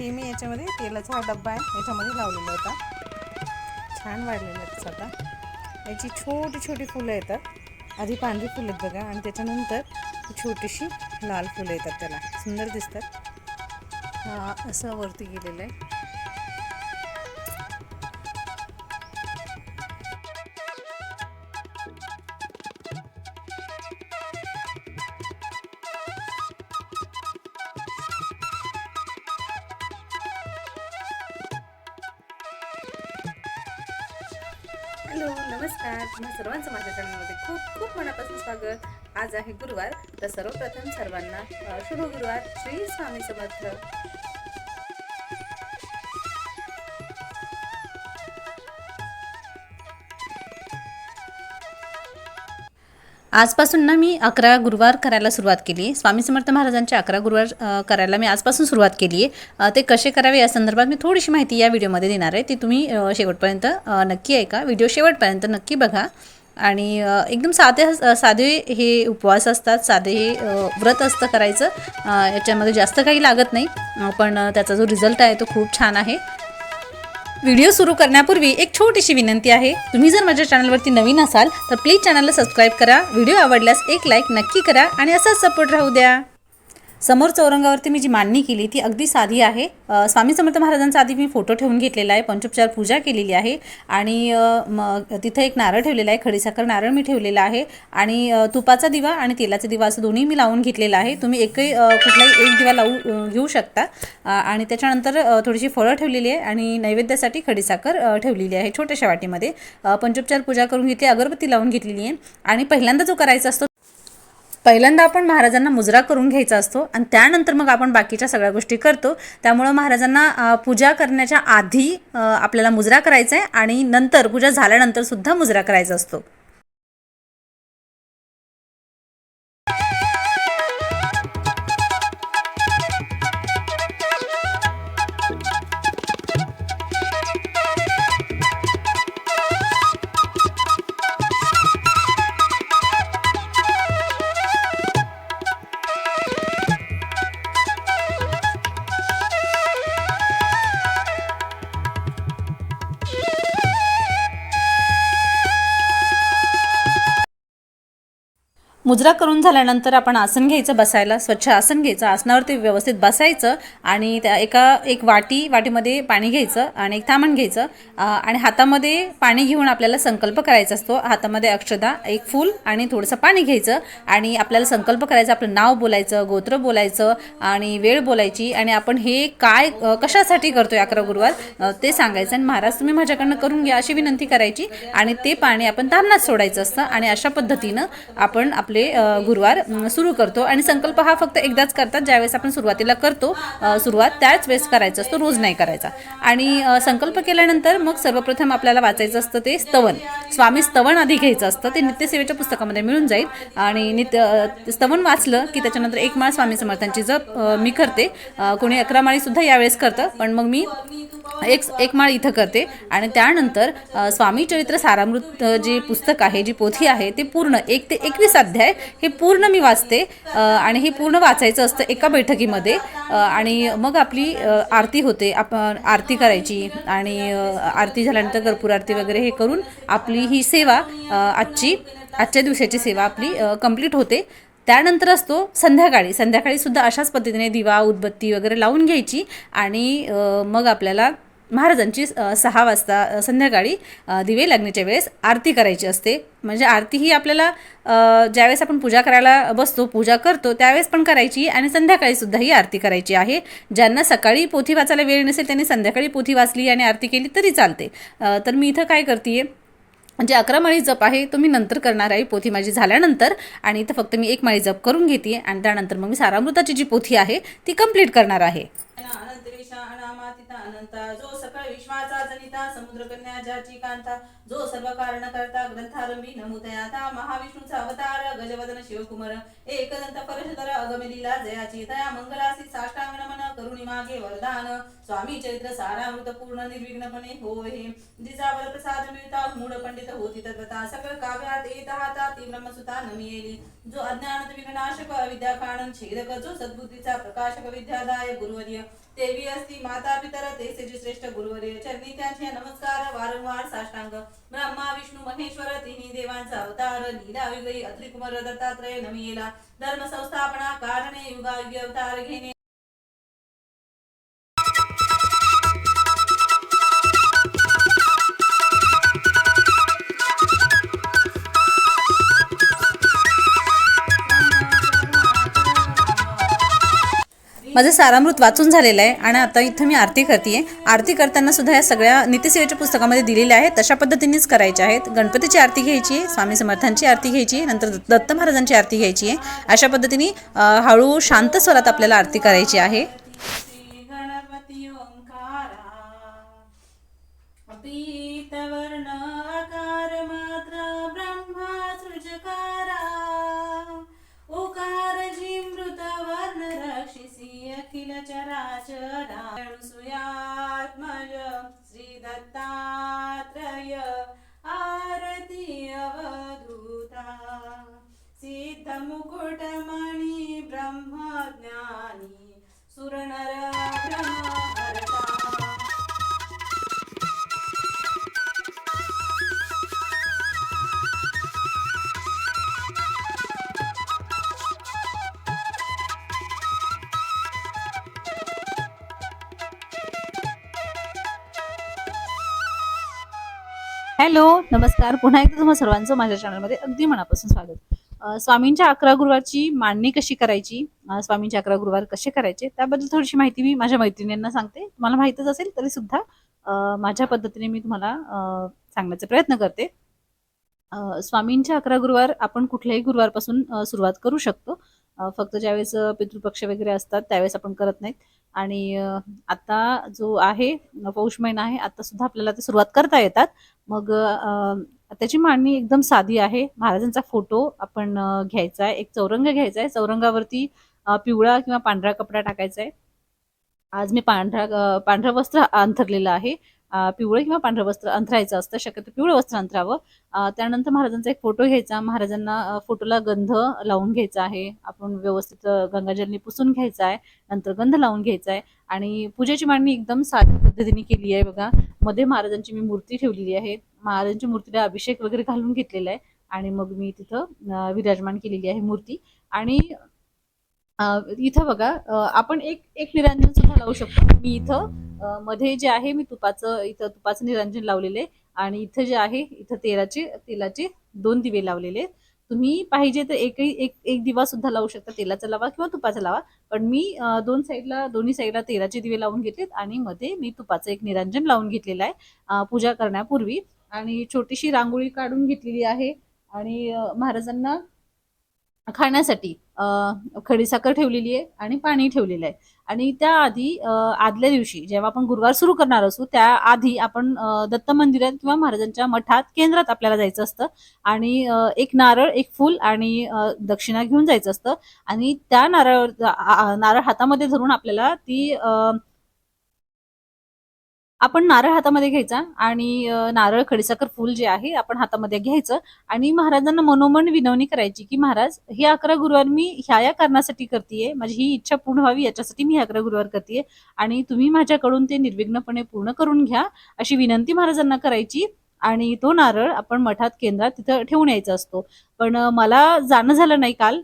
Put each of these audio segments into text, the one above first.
हे मी याच्यामध्ये तेलाचा हा डब्बा आहे याच्यामध्ये लावलेला होता. छान वाढलेला आहे आता. याची छोटी छोटी फुलं येतात. आधी पांढरी फुलं आहेत बघा आणि त्याच्यानंतर छोटीशी लाल फुलं येतात त्याला. सुंदर दिसतात. हा असं वरती गेलेलं आहे. हॅलो नमस्कार. तुम्हा सर्वांचं माझ्या चॅनलमध्ये खूप खूप मनापासून स्वागत. आज आहे गुरुवार तर सर्वप्रथम सर्वांना शुभ गुरुवार. श्री स्वामी समर्थ. आजपासून ना मी अकरा गुरुवार करायला सुरुवात केली. स्वामी समर्थ महाराजांचे अकरा गुरुवार करायला मी आजपासून सुरुवात केली. आहे ते कसे करावे या संदर्भात मी थोडीशी माहिती या व्हिडिओमध्ये देणार आहे. ती तुम्ही शेवटपर्यंत नक्की ऐका. व्हिडिओ शेवटपर्यंत नक्की बघा. आणि एकदम साधे साधे हे उपवास असतात. साधे हे व्रत असतं करायचं. याच्यामध्ये जास्त काही लागत नाही. पण त्याचा जो रिझल्ट आहे तो खूप छान आहे. व्हिडिओ सुरू करण्यापूर्वी एक छोटीशी विनंती आहे. तुम्ही जर माझ्या चॅनलवरती नवीन असाल तर प्लीज चॅनलला सबस्क्राईब करा. व्हिडिओ आवडल्यास एक लाईक नक्की करा आणि असाच सपोर्ट राहू द्या. समोर चौरंगावरती मी जी मांडणी केली ती अगदी साधी आहे. स्वामी समर्थ महाराजांचा आधी मी फोटो ठेवून घेतलेला आहे पंचोपचार पूजा केलेली आहे आणि मग तिथं एक नारळ ठेवलेला आहे खडीसाखर नारळ मी ठेवलेला आहे आणि तुपाचा दिवा आणि तेलाचा दिवा असं दोन्ही मी लावून घेतलेला आहे. तुम्ही एकही कुठलाही एक दिवा लावू घेऊ शकता. आणि त्याच्यानंतर थोडीशी फळं ठेवलेली आहे आणि नैवेद्यासाठी खडीसाखर ठेवलेली आहे छोट्याशा वाटीमध्ये. पंचोपचार पूजा करून घेतली अगरबत्ती लावून घेतलेली आहे. आणि पहिल्यांदा जो करायचा असतो पहिल्यांदा आपण महाराजांना मुजरा करून घ्यायचा असतो आणि त्यानंतर मग आपण बाकीच्या सगळ्या गोष्टी करतो. त्यामुळं महाराजांना पूजा करण्याच्या आधी आपल्याला मुजरा करायचा आहे आणि नंतर पूजा झाल्यानंतर सुद्धा मुजरा करायचा असतो. मुजरा करून झाल्यानंतर आपण आसन घ्यायचं बसायला स्वच्छ आसन घ्यायचं आसनावरती व्यवस्थित बसायचं आणि त्या एका एक वाटी वाटीमध्ये पाणी घ्यायचं आणि एक थामण घ्यायचं. आणि हातामध्ये पाणी घेऊन आपल्याला संकल्प करायचा असतो. हातामध्ये अक्षदा एक फूल आणि थोडंसं पाणी घ्यायचं आणि आपल्याला संकल्प करायचा आपलं नाव बोलायचं गोत्र बोलायचं आणि वेळ बोलायची आणि आपण हे काय कशासाठी करतो आहे अकरा गुरुवार ते सांगायचं आणि महाराज तुम्ही माझ्याकडनं करून घ्या अशी विनंती करायची आणि ते पाणी आपण तामनात सोडायचं असतं आणि अशा पद्धतीनं आपण आपले अ, गुरुवार सुरू करतो. आणि संकल्प हा फक्त एकदाच करतात ज्यावेळेस आपण सुरुवातीला करतो सुरुवात त्याच वेळेस करायचं असतो रोज नाही करायचा. आणि संकल्प केल्यानंतर मग सर्वप्रथम आपल्याला वाचायचं असतं ते स्तवन. स्वामी स्तवन आधी घ्यायचं असतं ते नित्यसेवेच्या पुस्तकामध्ये मिळून जाईल. आणि नित्य स्तवन वाचलं की त्याच्यानंतर एक माळ स्वामी समर्थांची जप मी करते. कोणी अकरा माळीसुद्धा यावेळेस करतं पण मग मी एक एक माळ इथं करते. आणि त्यानंतर स्वामी चरित्र सारामृत जे पुस्तक आहे जी पोथी आहे ते पूर्ण एक ते एकवीस अध्याय हे पूर्ण मी वाचते. आणि हे पूर्ण वाचायचं असतं एका बैठकीमध्ये. आणि मग आपली आरती होते. आपण आरती करायची. आणि आरती झाल्यानंतर कर्पूर आरती वगैरे हे करून आपली ही सेवा आजची आजच्या दिवसाची सेवा आपली कंप्लीट होते. त्यानंतर असतो संध्याकाळी. संध्याकाळी सुद्धा अशाच पद्धतीने दिवा उदबत्ती वगैरे लावून घ्यायची आणि मग आपल्याला महाराजांची सहा वाजता संध्याकाळी दिवे लागण्याच्या वेळेस आरती करायची असते. म्हणजे आरती ही आपल्याला ज्यावेळेस आपण पूजा करायला बसतो पूजा करतो त्यावेळेस पण करायची आणि संध्याकाळीसुद्धा ही आरती करायची आहे. ज्यांना सकाळी पोथी वाचायला वेळ नसेल त्यांनी संध्याकाळी पोथी वाचली आणि आरती केली तरी चालते. तर मी इथं काय करते म्हणजे अकरा माळी जप आहे तो मी नंतर करणार आहे. पोथी माझी झाल्यानंतर आणि इथं फक्त मी एक माळी जप करून घेते आणि त्यानंतर मग मी सारामृताची जी पोथी आहे ती कंप्लीट करणार आहे. अनंता जो सकळ विश्वाचा जनिता समुद्र कन्या ज्याची कांता जो सर्व कारण करता ग्रंथारंभी नमुतयाता महाविष्णूचा अवतार गजवदन शिवकुमार एकदंत परशुधर अगमेलीला जयाची तया मंगलासी साष्टांग नमन करुणी मागे वरदान. स्वामी चरित्र सारामृत पूर्ण निर्विघ्नपणे हो हे जिचा प्रसाद मिळता मूळ पंडित होती तत्वता. सकळ काव्यात येत हाता ती ब्रह्मसुता नमियेली. जो अज्ञान विघ्नाशक विद्या काणन छेदक जो सद्बुद्धीचा प्रकाशक विद्यादाय गुरुवर्य. तेवी असती माता पितर तेसेजी श्रेष्ठ गुरुवर्य चरणी त्यांचे नमस्कार वारंवार साष्टांग. ब्रह्मा विष्णू महेश्वर तिन्ही देवांचा अवतार लीला विगई अत्रिकुमार दत्तात्रय नमियेला. धर्म संस्थापना कारणे युगायुगी अवतार घेणे. माझं सारामृत वाचून झालेलं आहे आणि आता इथं मी आरती करते आरती करताना सुद्धा या सगळ्या नित्यसेवेच्या पुस्तकामध्ये दिलेल्या आहेत. तशा पद्धतीनेच करायच्या आहेत. गणपतीची आरती घ्यायची आहे स्वामी समर्थांची आरती घ्यायची आहे नंतर दत्त महाराजांची आरती घ्यायची आहे. अशा पद्धतीने हळू शांत स्वरात आपल्याला आरती करायची आहे. मुकुटमणि ब्रह्मज्ञानी सुरनर ब्रह्म हॅलो नमस्कार. पुन्हा एकदा तुम्हा सर्वांचं माझ्या चॅनलमध्ये अगदी मनापासून स्वागत. स्वामींच्या अकरा गुरुवारची मांडणी कशी करायची? स्वामींचे अकरा गुरुवार कसे करायचे? त्याबद्दल थोडीशी माहिती मी माझ्या मैत्रिणींना सांगते. तुम्हाला माहितच असेल तरी सुद्धा माझ्या पद्धतीने मी तुम्हाला सांगण्याचा प्रयत्न करते. स्वामींच्या अकरा गुरुवार आपण कुठल्याही गुरुवारपासून सुरुवात करू शकतो. फक्त ज्यावेळेस पितृपक्ष वगैरे असतात त्यावेळेस आपण करत नाहीत. आणि आता जो आहे पौष महिना आहे आता सुद्धा आपल्याला ते सुरुवात करता येतात. मग त्याची मांडणी एकदम साधी आहे. महाराजांचा फोटो आपण घ्यायचा आहे. एक चौरंग घ्यायचा आहे. चौरंगावरती पिवळा किंवा पांढरा कपडा टाकायचा आहे. आज मी पांढरा पांढरा वस्त्र अंथरलेलं आहे. पिवळं किंवा पांढरं वस्त्र अंथरायचं असतं शक्यतो पिवळं वस्त्र अंथरावं. त्यानंतर महाराजांचा एक फोटो घ्यायचा. महाराजांना फोटोला गंध लावून घ्यायचा आहे. आपण व्यवस्थित गंगाजलनी पुसून घ्यायचा आहे. नंतर गंध लावून घ्यायचा आहे. आणि पूजेची मांडणी एकदम साध्या पद्धतीने केली आहे बघा. मध्ये महाराजांची मी मूर्ती ठेवलेली आहे. महाराजांच्या मूर्तीला अभिषेक वगैरे घालून घेतलेला आहे. आणि मग मी तिथं विराजमान केलेली आहे मूर्ती. आणि इथं बघा आपण एक एक निरांजन सुद्धा लावू शकतो. मी इथं मध्ये जे आहे मी तुपाचं इथं तुपाचं निरंजन लावलेले आणि इथं जे आहे इथं तेलाचे तेलाचे दोन दिवे लावलेले तुम्ही पाहिजे तर एकही एक एक दिवा सुद्धा लावू शकता. तेलाचा लावा किंवा तुपाचा लावा. पण मी दोन साईडला दोन्ही साईडला तेलाचे दिवे लावून घेतलेत आणि मध्ये मी तुपाचं एक निरंजन लावून घेतलेलं आहे पूजा करण्यापूर्वी. आणि छोटीशी रांगोळी काढून घेतलेली आहे. आणि महाराजांना खाण्यासाठी खडीसाखर ठेवलेली आहे आणि पाणी ठेवलेलं आहे. आणि त्याआधी आदल्या दिवशी जेव्हा आपण गुरुवार सुरू करणार असू त्याआधी आपण दत्त मंदिरात किंवा महाराजांच्या मठात केंद्रात आपल्याला जायचं असतं. आणि एक नारळ एक फूल आणि दक्षिणा घेऊन जायचं असतं. आणि त्या नारळ नारळ हातामध्ये धरून आपल्याला ती आपण नारळ हातामध्ये घ्यायचा आणि नारळ खडीसाखर फूल जे आहे आपण हातामध्ये घ्यायचं आणि महाराजांना मनोमन विनवणी करायची की महाराज हे अकरा गुरुवार मी ह्या या कारणासाठी करतेय माझी ही इच्छा पूर्ण व्हावी याच्यासाठी मी अकरा गुरुवार करतेय आणि तुम्ही माझ्याकडून ते निर्विघ्नपणे पूर्ण करून घ्या अशी विनंती महाराजांना करायची आणि तो नारळ आपण मठात केंद्रात तिथं ठेवून यायचा असतो. पण मला जाणं झालं नाही काल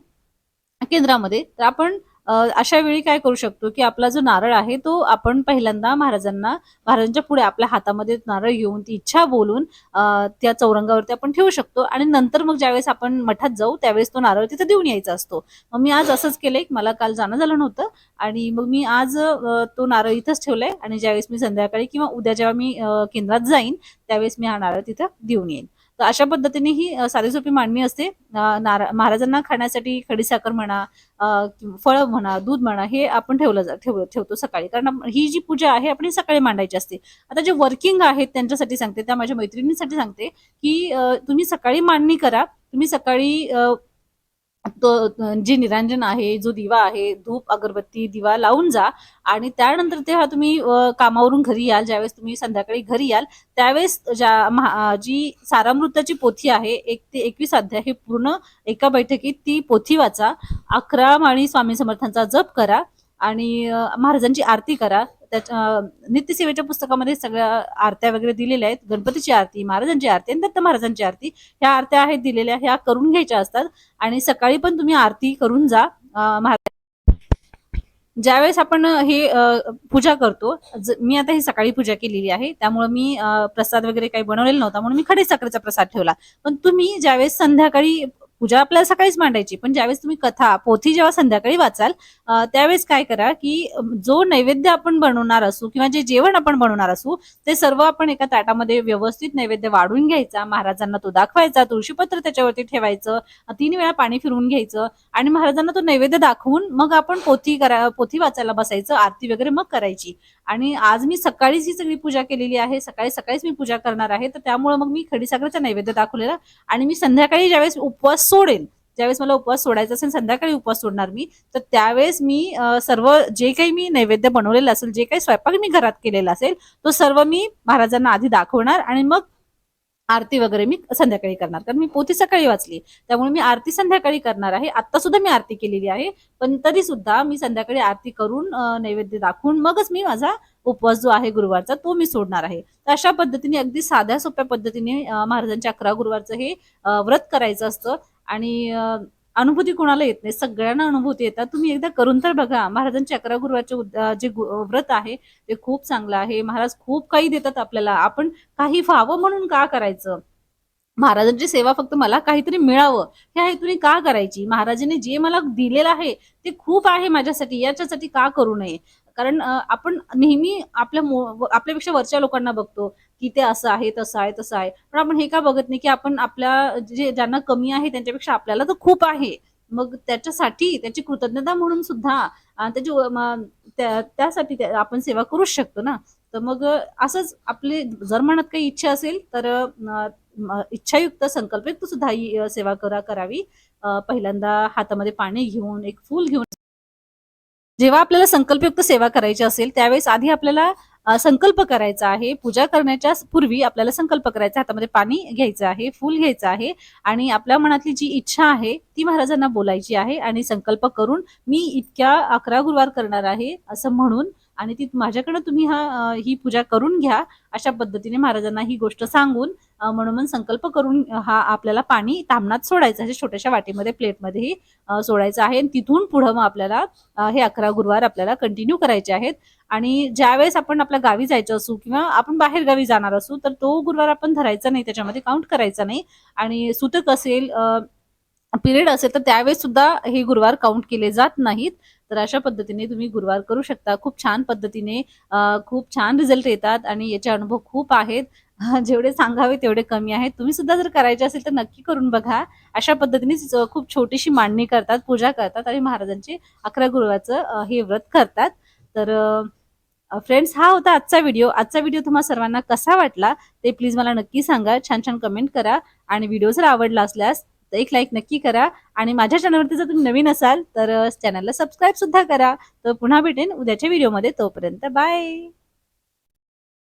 केंद्रामध्ये तर आपण अशा वेळी काय करू शकतो की आपला जो नारळ आहे तो आपण पहिल्यांदा महाराजांना महाराजांच्या पुढे आपल्या हातामध्ये नारळ घेऊन ती इच्छा बोलून त्या चौरंगावरती आपण ठेवू शकतो आणि नंतर मग ज्यावेळेस आपण मठात जाऊ त्यावेळेस तो नारळ तिथे देऊन यायचा असतो. मग मी आज असंच केलंय मला काल जाणं झालं नव्हतं आणि मग मी आज तो नारळ इथंच ठेवलाय आणि ज्यावेळेस मी संध्याकाळी किंवा उद्या जेव्हा मी केंद्रात जाईन त्यावेळेस मी हा नारळ तिथं देऊन येईन. तर अशा पद्धतीने ही साधी सोपी मांडणी असते. नारा महाराजांना खाण्यासाठी खडीसाखर म्हणा फळ म्हणा दूध म्हणा हे आपण ठेवलं जा- ठेव ठेवतो सकाळी. कारण ही जी पूजा आहे आपण सकाळी मांडायची असते. आता जे वर्किंग आहेत त्यांच्यासाठी सांगते त्या माझ्या मैत्रिणींसाठी सांगते की तुम्ही सकाळी मांडणी करा. तुम्ही सकाळी तो जे निरांजन आहे जो दिवा आहे धूप अगरबत्ती दिवा लावून जा. आणि त्यानंतर तेव्हा तुम्ही कामावरून घरी याल ज्यावेळेस तुम्ही संध्याकाळी घरी याल त्यावेळेस ज्या महा- जी सारामृताची पोथी आहे एक ते एकवीस अध्याय हे पूर्ण एका बैठकीत ती पोथी वाचा. अकरा आणि स्वामी समर्थांचा जप करा. आणि महाराजांची आरती करा. त्याच्या नित्यसेवेच्या पुस्तकामध्ये सगळ्या आरत्या वगैरे दिलेल्या आहेत. गणपतीची आरती महाराजांची आरती आणि दत्त महाराजांची आरती ह्या आरत्या आहेत दिलेल्या ह्या करून घ्यायच्या असतात. आणि सकाळी पण तुम्ही आरती करून जा महाराज. ज्यावेळेस आपण हे पूजा करतो मी आता ही सकाळी पूजा केलेली आहे. त्यामुळे मी प्रसाद वगैरे काही बनवलेला नव्हता म्हणून मी खडे साखरेचा प्रसाद ठेवला. पण तुम्ही ज्यावेळेस संध्याकाळी पूजा आपल्याला सकाळीच मांडायची. पण ज्यावेळेस तुम्ही कथा पोथी जेव्हा संध्याकाळी वाचाल त्यावेळेस काय करा की जो नैवेद्य आपण बनवणार असू किंवा जे जेवण आपण बनवणार असू ते सर्व आपण एका ताटामध्ये व्यवस्थित नैवेद्य वाढून घ्यायचा. महाराजांना तो दाखवायचा तुळशीपत्र त्याच्यावरती ठेवायचं तीन वेळा पाणी फिरवून घ्यायचं आणि महाराजांना तो नैवेद्य दाखवून मग आपण पोथी करा पोथी वाचायला बसायचं आरती वगैरे मग करायची. आणि आज मी सकाळीच ही सगळी पूजा केलेली आहे. सकाळी सकाळीच मी पूजा करणार आहे. तर त्यामुळे मग मी खडीसाखरेचा नैवेद्य दाखवलेला आणि मी संध्याकाळी ज्यावेळेस उपवास सोडेन ज्यावेळेस मला उपवास सोडायचा असेल संध्याकाळी उपवास सोडणार मी. तर त्यावेळेस मी सर्व जे काही मी नैवेद्य बनवलेलं असेल जे काही स्वयंपाक मी घरात केलेला असेल तो सर्व मी महाराजांना आधी दाखवणार आणि मग आरती वगैरे मी संध्याकाळी करणार. कारण मी पोथी सकाळी वाचली. त्यामुळे मी आरती संध्याकाळी करणार आहे. आता सुद्धा मी आरती केलेली आहे. पण तरी सुद्धा मी संध्याकाळी आरती करून नैवेद्य दाखवून मगच मी माझा उपवास जो आहे गुरुवारचा तो मी सोडणार आहे. तर अशा पद्धतीने अगदी साध्या सोप्या पद्धतीने महाराजांच्या अकरा गुरुवारचं हे व्रत करायचं असतं. आणि अनुभूती कोणाला येत नाही सगळ्यांना अनुभूती येतात. तुम्ही एकदा करून तर बघा. महाराजांचे अकरा गुरुवाचे जे व्रत आहे ते खूप चांगलं आहे. महाराज खूप काही देतात आपल्याला. आपण काही व्हावं म्हणून का करायचं? महाराजांची सेवा फक्त मला काहीतरी मिळावं ह्या हेतूने का करायची? महाराजांनी जे मला दिलेलं आहे ते खूप आहे माझ्यासाठी. याच्यासाठी का करू नये? कारण आपण नेहमी आपल्या आपल्यापेक्षा वरच्या लोकांना बघतो की ते असं आहे तसं आहे तसं आहे. पण आपण हे का बघत नाही की आपण आपल्या जे ज्यांना कमी आहे त्यांच्यापेक्षा आपल्याला तर खूप आहे. मग त्याच्यासाठी त्याची कृतज्ञता म्हणून सुद्धा त्याची त्यासाठी आपण सेवा करूच शकतो ना. तर मग असंच आपले जर मनात काही इच्छा असेल तर इच्छायुक्त संकल्पयुक्त सुद्धा ही सेवा करा करावी. पहिल्यांदा हातामध्ये पाणी घेऊन एक फूल घेऊन जेव्हा आपल्याला संकल्पयुक्त सेवा करायची असेल त्यावेळेस आधी आपल्याला संकल्प करायचा आहे. पूजा करण्याच्या पूर्वी आपल्याला संकल्प करायचा हातामध्ये पाणी घ्यायचं आहे फूल घ्यायचं आहे आणि आपल्या मनातली जी इच्छा आहे ती महाराजांना बोलायची आहे आणि संकल्प करून मी इतक्या अकरा गुरुवार करणार आहे असं म्हणून आणि ती माझ्याकडे तुम्ही हा ही पूजा करून घ्या अशा पद्धतीने महाराजांना ही गोष्ट सांगून म्हणून संकल्प करून हा आपल्याला पाणी तामणात सोडायचं आहे छोट्याशा वाटीमध्ये प्लेटमध्येही सोडायचं आहे. आणि तिथून पुढं मग आपल्याला हे अकरा गुरुवार आपल्याला कंटिन्यू करायचे आहेत. आणि ज्यावेळेस आपण आपल्या गावी जायचं असू किंवा आपण बाहेर गावी जाणार असू तर तो गुरुवार आपण धरायचा नाही त्याच्यामध्ये काउंट करायचा नाही. आणि सुतक असेल पिरियड असेल तर त्यावेळेस सुद्धा हे गुरुवार काउंट केले जात नाहीत. तर अशा पद्धतीने तुम्ही गुरुवार करू शकता. खूप छान पद्धतीने खूप छान रिझल्ट येतात आणि याचे अनुभव खूप आहेत. जेवढे सांगावे तेवढे कमी आहेत. तुम्ही सुद्धा जर करायचे असेल तर नक्की करून बघा. अशा पद्धतीने खूप छोटीशी मांडणी करतात पूजा करतात आणि महाराजांचे अकरा गुरुवारचं हे व्रत करतात. तर फ्रेंड्स हा होता आजचा व्हिडिओ आजचा व्हिडिओ तुम्हाला सर्वांना कसा वाटला ते प्लीज मला नक्की सांगा. छान छान कमेंट करा. आणि व्हिडिओ जर आवडला असल्यास तर एक लाईक नक्की करा. आणि माझ्या चॅनलवरती जर तुम्ही नवीन असाल तर चॅनलला सबस्क्राईब सुद्धा करा. तर पुन्हा भेटेन उद्याच्या व्हिडिओमध्ये तोपर्यंत बाय